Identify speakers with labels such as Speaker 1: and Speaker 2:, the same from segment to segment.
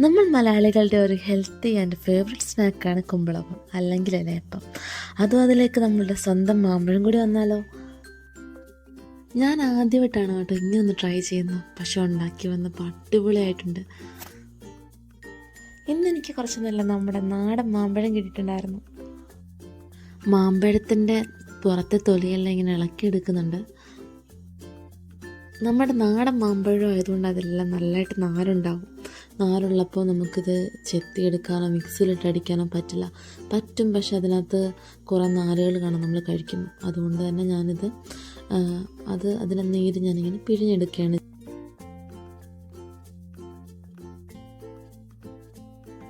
Speaker 1: നമ്മൾ മലയാളികളുടെ ഒരു ഹെൽത്തി ആൻഡ് ഫേവററ്റ് സ്നാക്കാണ് കുമ്പളപ്പം അല്ലെങ്കിൽ ഇലയപ്പം അതും അതിലേക്ക് നമ്മളുടെ സ്വന്തം മാമ്പഴം കൂടി വന്നാലോ? ഞാൻ ആദ്യമായിട്ടാണ് കേട്ടോ ഇങ്ങനെ ഒന്ന് ട്രൈ ചെയ്യുന്നത്. പക്ഷെ ഉണ്ടാക്കി വന്നപ്പോൾ അടിപൊളിയായിട്ടുണ്ട്. ഇന്ന് എനിക്ക് കുറച്ച് നല്ല നമ്മുടെ നാടൻ മാമ്പഴം കിട്ടിയിട്ടുണ്ടായിരുന്നു. മാമ്പഴത്തിന്റെ പുറത്തെ തൊലിയെല്ലാം ഇങ്ങനെ ഇളക്കി എടുക്കുന്നുണ്ട്. നമ്മുടെ നാടൻ മാമ്പഴം ആയതുകൊണ്ട് അതെല്ലാം നല്ലതായിട്ട് നാരുണ്ടാവും. നാരുള്ളപ്പോൾ നമുക്കിത് ചെത്തിയെടുക്കാനോ മിക്സിയിലിട്ട് അടിക്കാനോ പറ്റില്ല. പറ്റും പക്ഷെ അതിനകത്ത് കുറേ നാരുകൾ കാണാം നമ്മൾ കഴിക്കുമ്പോൾ അതുകൊണ്ട് തന്നെ ഞാനിത് അത് അതിനെ നീര് ഞാനിങ്ങനെ പിഴിഞ്ഞെടുക്കുകയാണ്.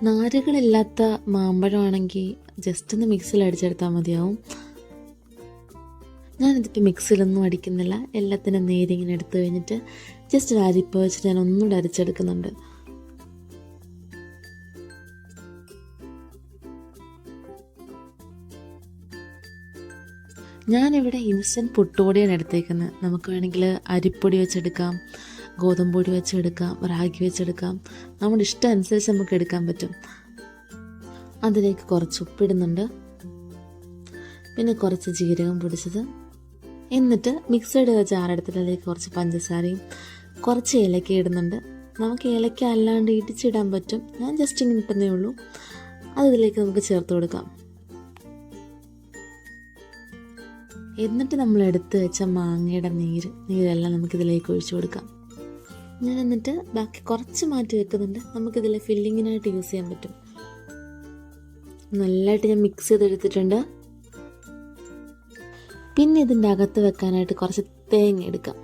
Speaker 1: നാരുകളില്ലാത്ത മാമ്പഴമാണെങ്കിൽ ജസ്റ്റ് ഒന്ന് മിക്സിയിൽ അടിച്ചെടുത്താൽ മതിയാവും. ഞാനിതിപ്പോൾ മിക്സിയിലൊന്നും അടിക്കുന്നില്ല. എല്ലാത്തിനും നേരിങ്ങനെ എടുത്തു കഴിഞ്ഞിട്ട് ജസ്റ്റ് ഒരു അരിപ്പ വെച്ചിട്ട് ഞാൻ ഒന്നുകൂടെ അരിച്ചെടുക്കുന്നുണ്ട്. ഞാനിവിടെ ഇൻസ്റ്റന്റ് പുട്ടുപൊടിയാണ് എടുത്തേക്കുന്നത്. നമുക്ക് വേണമെങ്കിൽ അരിപ്പൊടി വെച്ചെടുക്കാം ഗോതമ്പൊടി വെച്ചെടുക്കാം റാഗി വെച്ചെടുക്കാം. നമ്മുടെ ഇഷ്ടം അനുസരിച്ച് നമുക്ക് എടുക്കാൻ പറ്റും. അതിലേക്ക് കുറച്ച് ഉപ്പിടുന്നുണ്ട്. പിന്നെ കുറച്ച് ജീരകം പൊടിച്ചത്. എന്നിട്ട് മിക്സഡ് ചാറെടുത്തിട്ട് അതിലേക്ക് കുറച്ച് പഞ്ചസാരയും കുറച്ച് ഏലക്ക ഇടുന്നുണ്ട്. നമുക്ക് ഏലക്ക അല്ലാണ്ട് ഇടിച്ചിടാൻ പറ്റും. ഞാൻ ജസ്റ്റ് ഇങ്ങനെ ഇട്ടുന്നേ ഉള്ളൂ. അതിലേക്ക് നമുക്ക് ചേർത്ത് കൊടുക്കാം. എന്നിട്ട് നമ്മൾ എടുത്ത് വെച്ച മാങ്ങയുടെ നീര് നീരെല്ലാം നമുക്കിതിലേക്ക് ഒഴിച്ചു കൊടുക്കാം. ഞാൻ എന്നിട്ട് ബാക്കി കുറച്ച് മാറ്റി വെക്കുന്നുണ്ട്. നമുക്കിതിൽ ഫില്ലിങ്ങിനായിട്ട് യൂസ് ചെയ്യാൻ പറ്റും. നല്ലതായിട്ട് ഞാൻ മിക്സ് ചെയ്തെടുത്തിട്ടുണ്ട്. പിന്നെ ഇതിന്റെ അകത്ത് വെക്കാനായിട്ട് കുറച്ച് തേങ്ങ എടുക്കാം.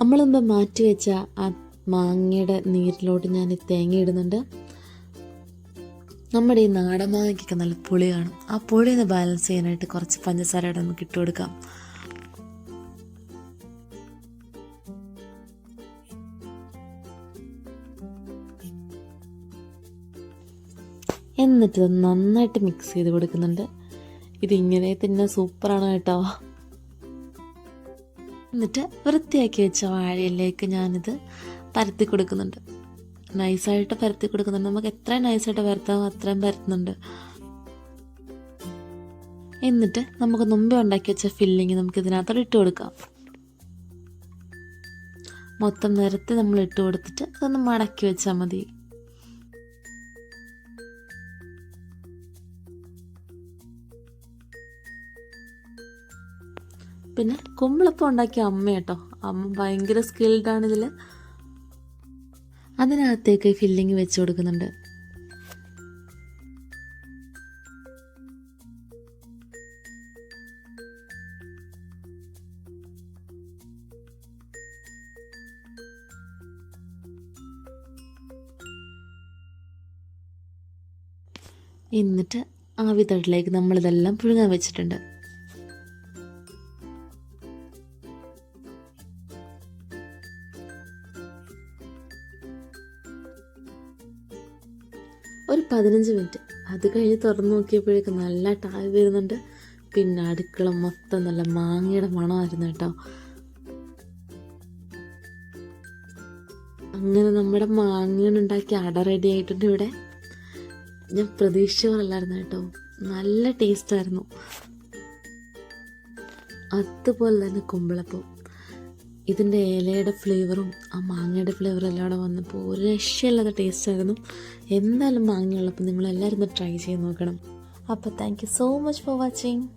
Speaker 1: നമ്മളിപ്പോൾ മാറ്റി വെച്ച ആ മാങ്ങയുടെ നീരിലോട്ട് ഞാൻ തേങ്ങ ഇടുന്നുണ്ട്. നമ്മുടെ ഈ നാടൻ മാങ്ങയ്ക്കൊക്കെ നല്ല പുളി കാണും ആ പുളി ഒന്ന് ബാലൻസ് ചെയ്യാനായിട്ട് കുറച്ച് പഞ്ചസാരയുടെ നമുക്ക് ഇട്ട് കൊടുക്കാം. എന്നിട്ട് നന്നായിട്ട് മിക്സ് ചെയ്ത് കൊടുക്കുന്നുണ്ട്. ഇതിങ്ങനെ തന്നെ സൂപ്പറാണ് കേട്ടോ. എന്നിട്ട് വൃത്തിയാക്കി വെച്ച വാഴയിലേക്ക് ഞാനിത് പരത്തി കൊടുക്കുന്നുണ്ട്. നൈസായിട്ട് പരത്തി കൊടുക്കുന്നുണ്ട്. നമുക്ക് എത്ര നൈസായിട്ട് പരത്താമോ അത്രയും പരത്തുന്നുണ്ട്. എന്നിട്ട് നമുക്ക് മുമ്പേ ഉണ്ടാക്കി വെച്ച ഫില്ലിങ് നമുക്ക് ഇതിനകത്തോട് ഇട്ട് കൊടുക്കാം. മൊത്തം നിരത്തി നമ്മൾ ഇട്ട് കൊടുത്തിട്ട് അതൊന്ന് മടക്കി വെച്ചാൽ മതി. പിന്നെ കുമ്പിളപ്പം ഉണ്ടാക്കിയ അമ്മ കേട്ടോ അമ്മ ഭയങ്കര സ്കിൽഡാണ് ഇതിൽ അതിനകത്തേക്ക് ഫില്ലിങ് വെച്ച് കൊടുക്കുന്നുണ്ട്. എന്നിട്ട് ആവി തട്ടിലേക്ക് നമ്മളിതെല്ലാം പുഴുങ്ങാൻ വെച്ചിട്ടുണ്ട്. ഒരു പതിനഞ്ച് മിനിറ്റ്. അത് കഴിഞ്ഞ് തുറന്നു നോക്കിയപ്പോഴേക്കും നല്ല ടായ് വരുന്നുണ്ട്. പിന്നെ അടുക്കള മൊത്തം നല്ല മാങ്ങയുടെ മണമായിരുന്നു കേട്ടോ. അങ്ങനെ നമ്മുടെ മാങ്ങയുണ്ടാക്കി അട റെഡി ആയിട്ടുണ്ട് ഇവിടെ. ഞാൻ പ്രതീക്ഷ പോലല്ലായിരുന്നു കേട്ടോ. നല്ല ടേസ്റ്റായിരുന്നു അതുപോലെ തന്നെ കുമ്പിളപ്പം ഇതിന്റെ ഏലയുടെ ഫ്ലേവറും ആ മാങ്ങയുടെ ഫ്ലേവറും എല്ലാം കൂടെ വന്നപ്പോൾ ഒരു രക്ഷയില്ലാത്ത ടേസ്റ്റ് ആയിരുന്നു. എന്തായാലും മാങ്ങയുള്ളപ്പോൾ നിങ്ങളെല്ലാവരും ഒന്ന് ട്രൈ ചെയ്ത് നോക്കണം. അപ്പോൾ thank you so much for watching